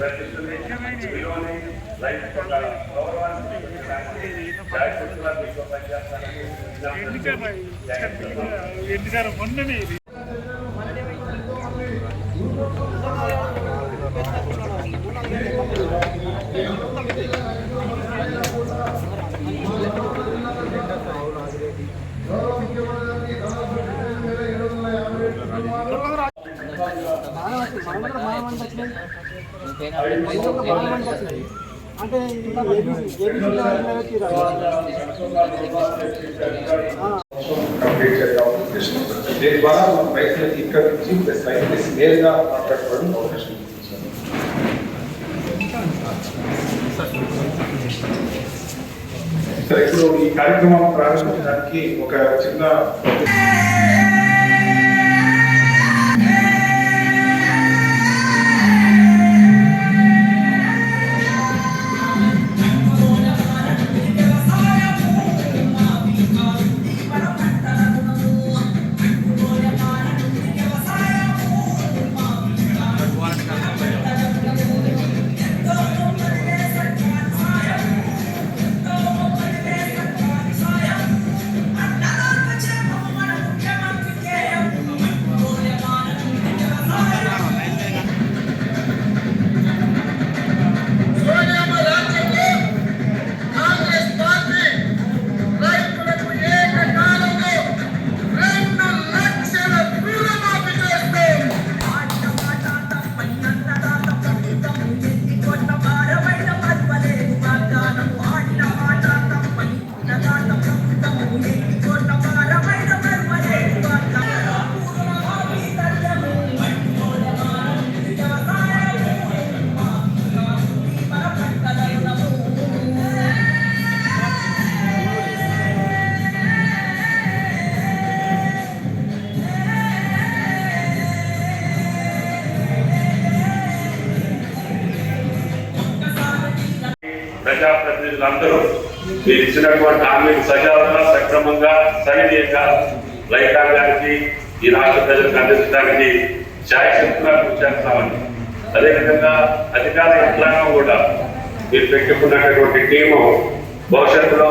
ప్రతిష్టని విలువని లైఫ్ గౌరవాన్ని పనిచేస్తానని మొన్ననే ఇది. అంటే దీని ద్వారా మన రైతులకి ఇక్కడ నుంచి ప్లస్ రైతులకి నేరుగా మాట్లాడుకోవడం అవకాశం సార్ ఇప్పుడు ఈ కార్యక్రమం ప్రారంభించడానికి ఒక చిన్న ప్రజాప్రతినిధులందరూ మీరు ఇచ్చినటువంటి హామీలు సజావుగా సక్రమంగా సవినీయంగా రైతాంగానికి ఈ రాష్ట్ర ప్రజలకు అందించడానికి ఛాయశక్తిగా కృషి చేస్తామని. అదేవిధంగా అధికార యంత్రాంగం కూడా మీరు పెట్టుకున్నటువంటి టీము భవిష్యత్తులో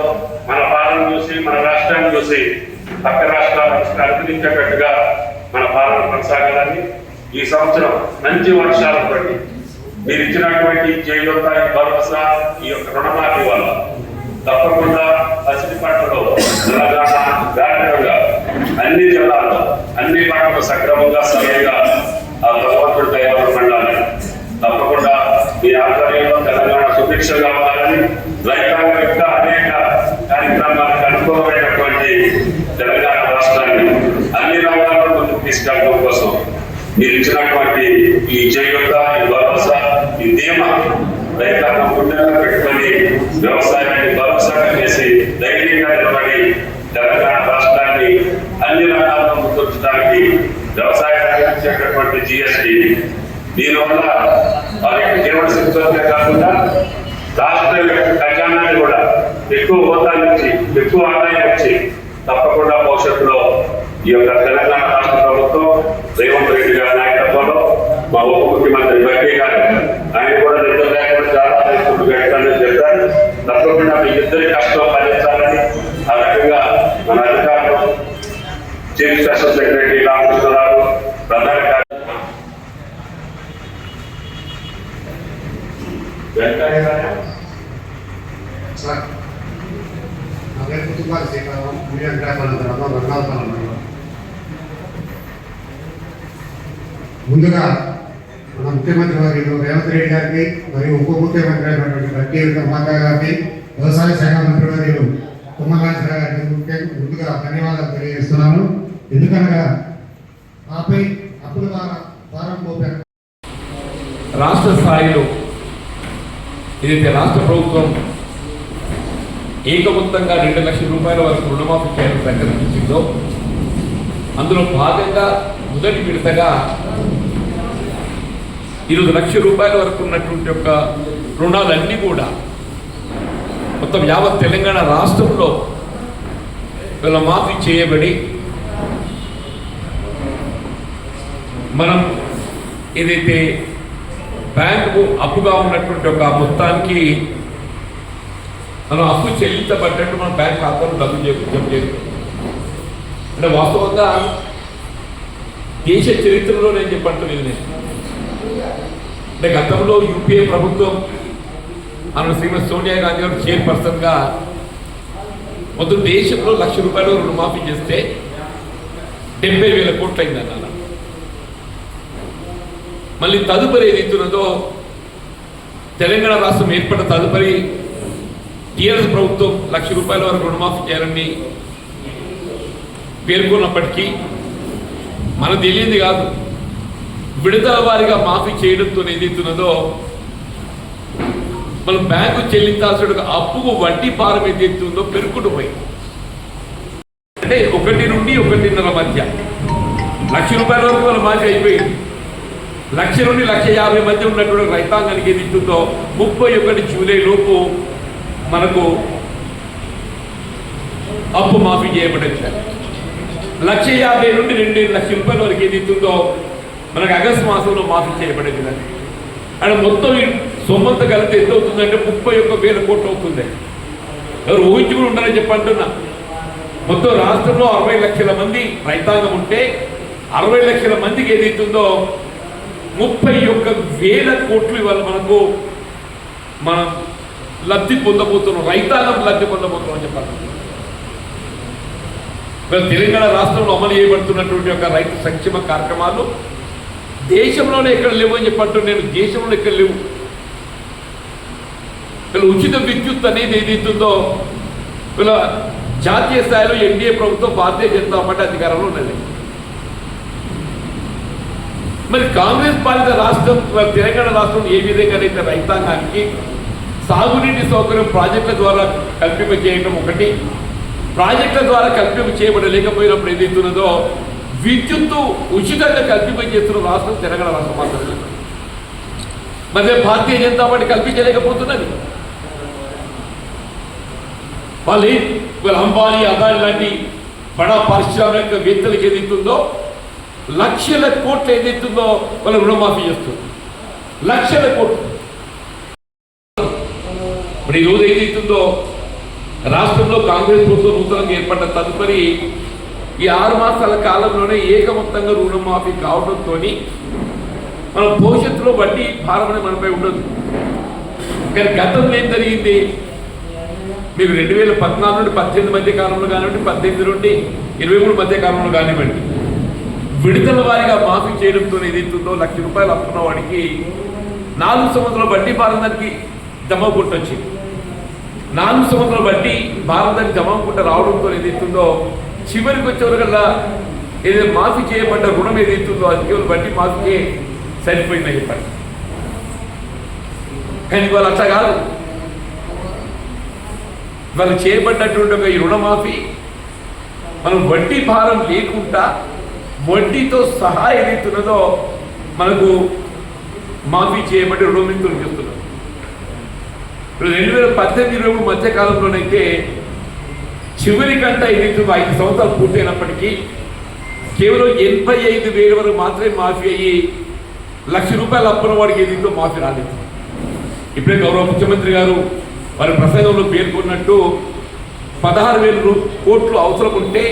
మన పాలన చూసి మన రాష్ట్రాన్ని చూసి పక్క రాష్ట్రాలకు అనుమతించేటట్టుగా మన పాలన కొనసాగాలని ఈ సంవత్సరం మంచి వర్షాలతోటి మీరు ఇచ్చినటువంటి చేయూత ఈ భరోసా ఈ యొక్క రుణమాఫీ వల్ల. తప్పకుండా పసిడి పంటలో తెలంగాణ వ్యాప్తంగా అన్ని జిల్లాల్లో అన్ని పంటలు సక్రమంగా సమయంగా ఆ భగవంతుడి దైవం పండాలి తప్పకుండా మీ ఆధ్వర్యంలో తెలంగాణ సుభిక్ష కావాలని రైతాంగం యొక్క అనేక కార్యక్రమాలకు అనుకూలమైనటువంటి తెలంగాణ రాష్ట్రాన్ని అన్ని రంగాల్లో ముందుకు తీసుకెళ్ళడం కోసం మీరు ఇచ్చినటువంటి ఈ చేయూత ఈ రైతులకు గుండెల్లో పెట్టుకొని వ్యవసాయాన్ని భరోసాగా చేసి ధైర్యంగా నిలబడి తెలంగాణ రాష్ట్రాన్ని అన్ని రంగాల్లో ముందుంచడానికి వ్యవసాయానికి ఇచ్చేటటువంటి జిఎస్టి దీనివల్ల వారికి జీవన శక్తితోనే కాకుండా రాష్ట్ర ఖజానాన్ని కూడా ఎక్కువ హోదా నుంచి ఎక్కువ ఆదాయం వచ్చి తప్పకుండా భవిష్యత్తులో ఈ యొక్క తెలంగాణ రాష్ట్ర ప్రభుత్వం రేవంత్ రెడ్డి గారి నాయకత్వంలో మా ఉప ముఖ్యమంత్రి వెంకయ్య గారు ఆయన కూడా నిద్ర లేకుండా చాలా రైతులు పెట్టాలని చెప్పారు. తప్పకుండా మీ ఇద్దరి కష్టం ఫలించాలని ఆ రకంగా మన అధికారులు చీఫ్ స్పెషల్ సెక్రటరీ రామకృష్ణరావు ప్రధాన కార్యదర్శి వెంకయ్య మీడియా గ్రామాల గ్రామం రంగాలపాలెం ముందుగా మన ముఖ్యమంత్రి వర్యులు రేవంత్ రెడ్డి గారికి మరియు ఉప ముఖ్యమంత్రి అయినటువంటి బట్టి మాతా గారికి వ్యవసాయ శాఖ మంత్రి వర్యులు తుమ్మలాంచరావు గారికి ముందుగా ధన్యవాదాలు తెలియజేస్తున్నాను. ఎందుకనగా ఆపై అప్పుల ద్వారా భారం పోపారు రాష్ట్ర స్థాయిలో ఏదైతే రాష్ట్ర ప్రభుత్వం ఏకమొత్తంగా రెండు లక్షల రూపాయల వరకు రుణమాఫీ చేయడం ప్రకటించిందో అందులో భాగంగా మొదటి విడతగా ఇరవై లక్ష రూపాయల వరకు ఉన్నటువంటి యొక్క రుణాలన్నీ కూడా మొత్తం యావత్ తెలంగాణ రాష్ట్రంలో వీళ్ళ మాఫీ చేయబడి మనం ఏదైతే బ్యాంకు అప్పుగా ఉన్నటువంటి ఒక మొత్తానికి మనం అప్పు చెల్లించబడ్డట్టు మన బ్యాంక్ ఖాతాలో డబ్బు జమ చేస్తాం అంటే వాస్తవంగా దేశ చరిత్రలో నేను చెప్పంటున్నాను నేను. అంటే గతంలో యూపీఏ ప్రభుత్వం మన శ్రీమతి సోనియా గాంధీ గారు చైర్పర్సన్గా మొత్తం దేశంలో లక్ష రూపాయలు రుణమాఫీ చేస్తే డెబ్బై వేల కోట్లు అయింది అన్న మళ్ళీ తదుపరి ఏదైతున్నదో తెలంగాణ రాష్ట్రం ఏర్పడిన తదుపరి టీఆర్ఎస్ ప్రభుత్వం లక్ష రూపాయల వరకు రుణమాఫీ చేయాలని పేర్కొన్నప్పటికీ మనకు తెలియదు కాదు. విడతల వారిగా మాఫీ చేయడంతో ఏదైతున్నదో మనం బ్యాంకు చెల్లించాల్సిన అప్పుకు వడ్డీ భారం ఏదైతుందో ఉందో పెరుగుకుంటూ పోయింది అంటే ఒకటి నుండి ఒకటిన్నర మధ్య. లక్ష రూపాయల వరకు మన మాఫీ అయిపోయింది. లక్ష నుండి లక్ష యాభై మధ్య ఉన్నటువంటి రైతాంగానికి ఏది ఇస్తుందో ముప్పై ఒకటి జూలై లోపు మనకు అప్పు మాఫీ చేయబడింది లక్ష యాభై నుండి రెండు లక్షల రూపాయల వరకు ఏది ఇస్తుందో మనకు ఆగస్టు మాసంలో మాఫీ చేయబడింది దాన్ని అండ్ మొత్తం సొమ్మంత కలిపి ఎంత అవుతుందంటే ముప్పై ఒక్క వేల కోట్లు అవుతుంది. ఎవరు ఊహించుకుని ఉండాలని చెప్పి అంటున్నా. మొత్తం రాష్ట్రంలో అరవై లక్షల మంది రైతాంగం ఉంటే అరవై లక్షల మందికి ఏదైతుందో ముప్పై ఒక్క వేల కోట్లు ఇవాళ మనకు మనం లబ్ధి పొందబోతున్నాం రైతాంగం లబ్ధి పొందబోతున్నాం అని చెప్పాలి తెలంగాణ రాష్ట్రంలో అమలు చేయబడుతున్నటువంటి యొక్క రైతు సంక్షేమ కార్యక్రమాలు దేశంలోనే ఎక్కడ లేవు అని చెప్పట్టు నేను దేశంలో ఎక్కడ లేవు. వీళ్ళ ఉచిత విద్యుత్ అనేది ఏదైతుందో వీళ్ళ జాతీయ స్థాయిలో ఎన్డీఏ ప్రభుత్వం భారతీయ జనతా పార్టీ అధికారంలో ఉన్నది. మరి కాంగ్రెస్ పాలిత రాష్ట్రం తెలంగాణ రాష్ట్రం ఏ విధంగా అయితే రైతాంగానికి సాగునీటి సౌకర్యం ప్రాజెక్టుల ద్వారా కల్పింప చేయడం ఒకటి ప్రాజెక్టుల ద్వారా కల్పింప చేయబడలేకపోయినప్పుడు ఏదైతున్నదో విద్యుత్తు ఉచితంగా కల్పింప చేస్తున్న రాష్ట్రం తెలంగాణ రాష్ట్రం మాత్రమే. మరి భారతీయ జనతా పార్టీ కల్పించలేకపోతున్నది మళ్ళీ వీళ్ళ అంబానీ అదాని లాంటి బడా పారిశ్రామికవేత్తలకు ఏదైతుందో లక్షల కోట్లు ఏదైతుందో వాళ్ళు రుణమాఫీ చేస్తుంది. లక్షల కోట్లు. ఇప్పుడు ఈరోజు ఏదైతుందో రాష్ట్రంలో కాంగ్రెస్ ప్రభుత్వం నూతనంగా ఏర్పడ్డ తదుపరి ఈ ఆరు మాసాల కాలంలోనే ఏకమొత్తంగా రుణమాఫీ కావడంతో మన భవిష్యత్తులో వడ్డీ భారమనే మనపై ఉండదు. కానీ గతంలో ఏం జరిగింది? మీకు రెండు వేల పద్నాలుగు నుండి పద్దెనిమిది మధ్య కాలంలో కానివ్వండి పద్దెనిమిది నుండి ఇరవై మూడు మధ్య కాలంలో కానివ్వండి విడుదల వారిగా మాఫీ చేయడంతో ఏదైతుందో లక్ష రూపాయలు అప్పున్న వాడికి నాలుగు సంవత్సరాల వడ్డీ భారతానికి జమ వచ్చింది. నాలుగు సంవత్సరాల బట్టి భారతానికి జమాకుంట రావడంతో ఏదైతుందో చివరికి వచ్చేవరకల్లా ఏదైనా మాఫీ చేయబడ్డ రుణం ఏదైతుందో అది కేవలం బట్టి మాఫీకే సరిపోయిందని చెప్పండి కానీ ఇవాళ అట్లా కాదు. ఇవాళ చేయబడ్డటువంటి ఒక ఈ రుణమాఫీ మనం వడ్డీ భారం లేకుండా వడ్డీతో సహా ఏదైతున్నదో మనకు మాఫీ చేయబడి రుణమిత్రులు చెప్తున్నారు రెండు వేల పద్దెనిమిది ఇరవై మధ్యకాలంలోనైతే మధ్య కాలంలోనైతే చివరి ఐదు ఏదైతే ఐదు సంవత్సరాలు పూర్తయినప్పటికీ కేవలం ఎనభై ఐదు వేల వరకు మాత్రమే మాఫీ అయ్యి లక్ష రూపాయలు అప్పుల వాడికి ఏదైతే మాఫీ రాలేదు. ఇప్పుడే గౌరవ ముఖ్యమంత్రి గారు వారి ప్రసంగంలో పేర్కొన్నట్టు పదహారు వేల కోట్లు అవసరం ఉంటే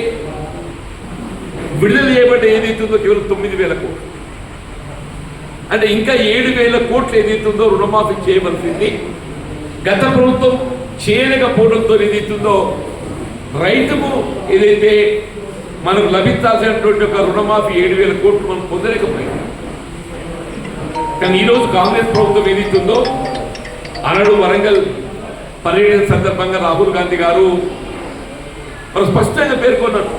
విడుదల చేయబడ్డ ఏదైతుందో కేవలం తొమ్మిది వేల కోట్లు. అంటే ఇంకా ఏడు వేల కోట్లు ఏదైతుందో రుణమాఫీ చేయవలసింది. గత ప్రభుత్వం చేయలేకపోవడంతో ఏదైతుందో రైతుకు ఏదైతే మనకు లభించాల్సినటువంటి ఒక రుణమాఫీ ఏడు వేల కోట్లు మనం పొందలేకపోయింది కానీ ఈరోజు కాంగ్రెస్ ప్రభుత్వం ఏదైతుందో అనడు వరంగల్ పర్యటన సందర్భంగా రాహుల్ గాంధీ గారు వారు స్పష్టంగా పేర్కొన్నారు.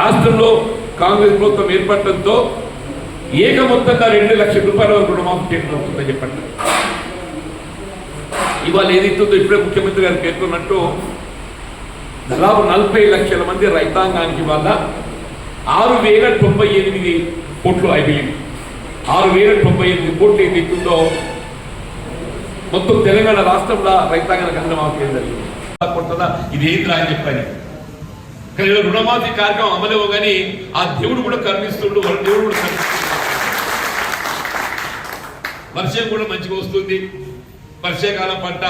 రాష్ట్రంలో కాంగ్రెస్ ప్రభుత్వం ఏర్పడటంతో ఏక మొత్తంగా రెండు లక్షల రూపాయల వరకు రుణమాఫీ చేయడం అవుతుందని చెప్పండి. ఇవాళ ఏదైతుందో ఇప్పుడే ముఖ్యమంత్రి గారు పేర్కొన్నట్టు దాదాపు నలభై లక్షల మంది రైతాంగానికి వల్ల ఆరు వేల తొంభై ఎనిమిది కోట్లు అయిపోయింది ఆరు వేల తొంభై ఎనిమిది కోట్లు ఏది ఎక్కుందో మొత్తం తెలంగాణ రాష్ట్రంలో రైతాంగానికి రుణమాఫీ జరిగింది. కొట్టదా ఇది ఏంద్రా అని చెప్పాను. కానీ రుణమాఫీ కార్యక్రమం అమలేవో కానీ ఆ దేవుడు కూడా కరుణిస్తుండు వాళ్ళ దేవుడు కూడా వర్షం కూడా మంచిగా వస్తుంది. వర్షాకాలం పంట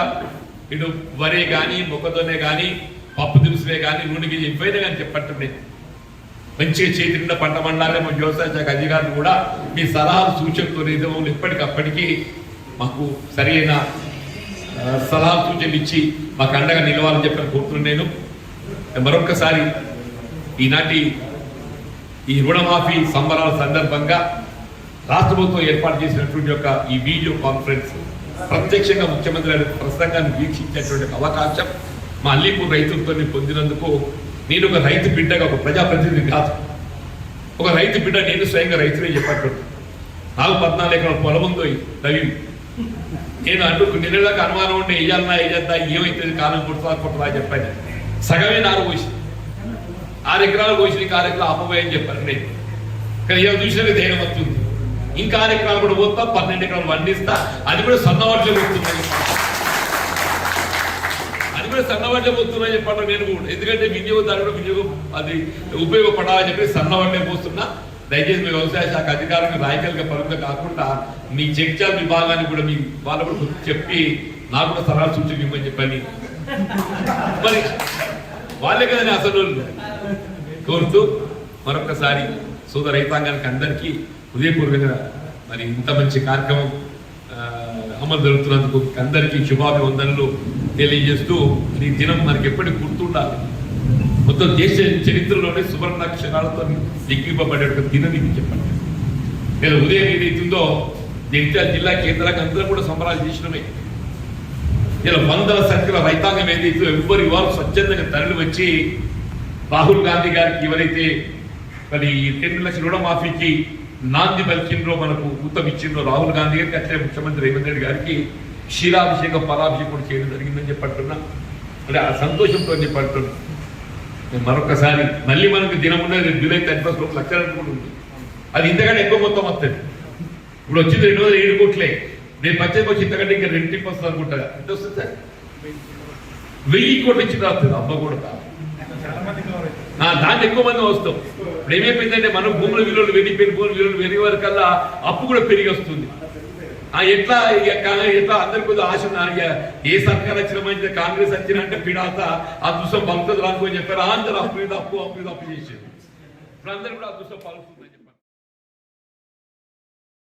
ఇటు వరే కానీ మొక్కజొన్నే కానీ పప్పు దినుసులే కానీ నూనె గింజ ఇవైనా కానీ చెప్పండి మంచిగా చేతి నిండా పంట మండాలే మా వ్యవసాయ శాఖ అధికారులు కూడా మీ సలహాలు సూచనతో నిధులు ఎప్పటికప్పటికీ మాకు సరైన సలహా సూచనలు ఇచ్చి మాకు అండగా నిలవాలని చెప్పి కోరుతున్నాను నేను. మరొకసారి ఈనాటి ఈ రుణమాఫీ సంబరాల సందర్భంగా రాష్ట్ర ప్రభుత్వం ఏర్పాటు చేసినటువంటి యొక్క ఈ వీడియో కాన్ఫరెన్స్ ప్రత్యక్షంగా ముఖ్యమంత్రి గారి ప్రసంగాన్ని వీక్షించేటువంటి అవకాశం. మా అల్లీపూర్ రైతులతో పొందినందుకు నేను ఒక రైతు బిడ్డగా ఒక ప్రజాప్రతినిధి కాదు. ఒక రైతు బిడ్డ నేను స్వయంగా రైతులే చెప్పట్టు నాకు పద్నాలుగు ఎకరాల పొలం ఉందో రవి. నేను అంటూ నిన్నదాకా అనుమానం ఉంటే వేయాలన్నా వేయద్దా ఏమైతుంది కాలం కొడుతుందా కొట్టదా చెప్పాను. సగమే నారు పోసి ఆరు ఎకరాలు పోసి ఆరు ఎకరాలు అమ్మబోయని చెప్పాను నేను. కానీ ఏమో చూసినా ధైర్యం వస్తుంది. ఇంకా ఆరు ఎకరాలు కూడా పోతా పన్నెండు ఎకరాలు వండిస్తా అది కూడా సన్నవాటిలో పోతుందని కూడా సన్నవాళ్ళే పోతున్నా చెప్పండి నేను కూడా. ఎందుకంటే వినియోగదారుడు వినియోగం అది ఉపయోగపడాలని చెప్పి సన్నవాళ్ళే పోస్తున్నా. దయచేసి మీ వ్యవసాయ శాఖ అధికారులకు రాయకల్గా పరంగా కాకుండా మీ జగ్జాల్ విభాగాన్ని కూడా మీ వాళ్ళు కూడా చెప్పి నాకు కూడా సలహా సూచన ఇవ్వమని చెప్పని మరి వాళ్ళే కదండి అసలు కోరుతూ మరొకసారి సోదర రైతాంగానికి అందరికీ హృదయపూర్వకంగా మరి ఇంత మంచి కార్యక్రమం అమలు జరుగుతున్నందుకు అందరికీ శుభాభివందనలు. తెలియజేస్తూ ఈ దినం మనకి ఎప్పటికి గుర్తుండాలి? మొత్తం దేశ చరిత్రలోనే సువర్ణాక్షరాలతో లిఖింపబడే ఒక దినం ఇది చెప్పండి. నేను ఉదయం ఏదైతుందో జగిత్యాల జిల్లా కేంద్రానికి అందరూ కూడా సంబరాలు చేసినమే. ఇలా వందల సంఖ్యలో రైతాంగం ఏదైతే ఎవ్వరి వారు స్వచ్ఛందంగా తరలి వచ్చి రాహుల్ గాంధీ గారికి ఎవరైతే మరి రెండు లక్షల రుణమాఫీకి నాంది పలికిండ్రో మనకు ఉత్తమ ఇచ్చిండ్రో రాహుల్ గాంధీ గారికి అట్లే ముఖ్యమంత్రి రేవంత్ రెడ్డి గారికి క్షీరాభిషేకం ఫలాభిషేకం కూడా చేయడం జరిగిందని చెప్పట్టున్నా అంటే ఆ సంతోషంతో చెప్పట్టున్నా నేను మరొకసారి మళ్ళీ మనకు దినం ఉన్నది జూలై థర్టీ ఫస్ట్ ఒక లక్షల కూడా ఉంది. అది ఇంతకంటే ఎక్కువ మొత్తం వస్తుంది. ఇప్పుడు వచ్చింది రెండు వందల ఏడు కోట్లే. నేను వచ్చే వచ్చి ఇంతకంటే ఇంకా రెండింటికి వస్తుంది అనుకుంటా ఎంత వస్తుంది సార్? వెయ్యి కోట్లు ఇచ్చి వస్తుంది అమ్మ కూడా దాన్ని ఎక్కువ మంది వస్తాం. ఇప్పుడు ఏమైపోయిందంటే మన భూముల విలువలు పెరిగిపోయిన భూముల విలువలు పెరిగే వరకల్లా అప్పు కూడా పెరిగి వస్తుంది. ఎట్లా ఇక కా- ఎట్లా అందరికి కొద్దిగా ఆశ ఉన్నా ఇక ఏ సర్కార్ వచ్చిన మంచిది కాంగ్రెస్ వచ్చిన అంటే పిడాత ఆ దుష్టం పలుకుతుంది రానుకొని చెప్పారు అందరూ అప్పు మీద అప్పు అప్పు మీద అప్పు చేసేది ఇప్పుడు అందరూ కూడా ఆ దుష్టం పలుకుతుంది